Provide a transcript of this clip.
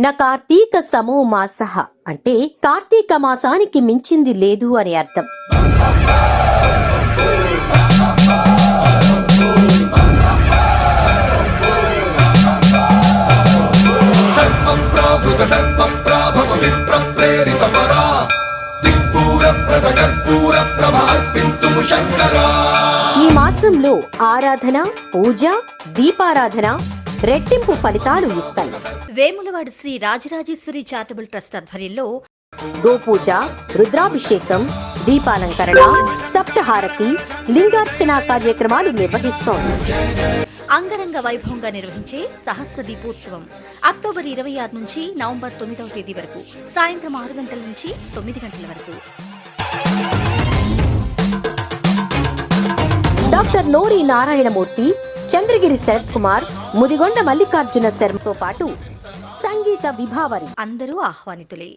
న కార్తీక సమో మాసః అంటే కార్తీక మాసానికి మించింది లేదు అని అర్థం. ఈ మాసంలో ఆరాధన పూజ దీపారాధన రెట్టింపు ఫలితాలు ఇస్తాయి. వేములవాడ శ్రీ రాజరాజేశ్వరి చారిటబుల్ ట్రస్ట్ ఆధ్వర్యంలో గోపూజ రుద్రాభిషేకం దీపాలంకరణ సప్తహారతి లింగార్చన కార్యక్రమాలు నిర్వహిస్తోంది. అంగరంగ వైభవంగా నిర్వహించే సహస్ర దీపోత్సవం అక్టోబర్ ఇరవై ఆరు నుంచి నవంబర్ తొమ్మిదవ తేదీ వరకు సాయంత్రం ఆరు గంటల నుంచి తొమ్మిది గంటల వరకు. డాక్టర్ నోరి నారాయణమూర్తి చంద్రగిరి శరత్ కుమార్ ముదిగొండ మల్లికార్జున శర్మతో పాటు సంగీత విభావరి. అందరూ ఆహ్వానితులే.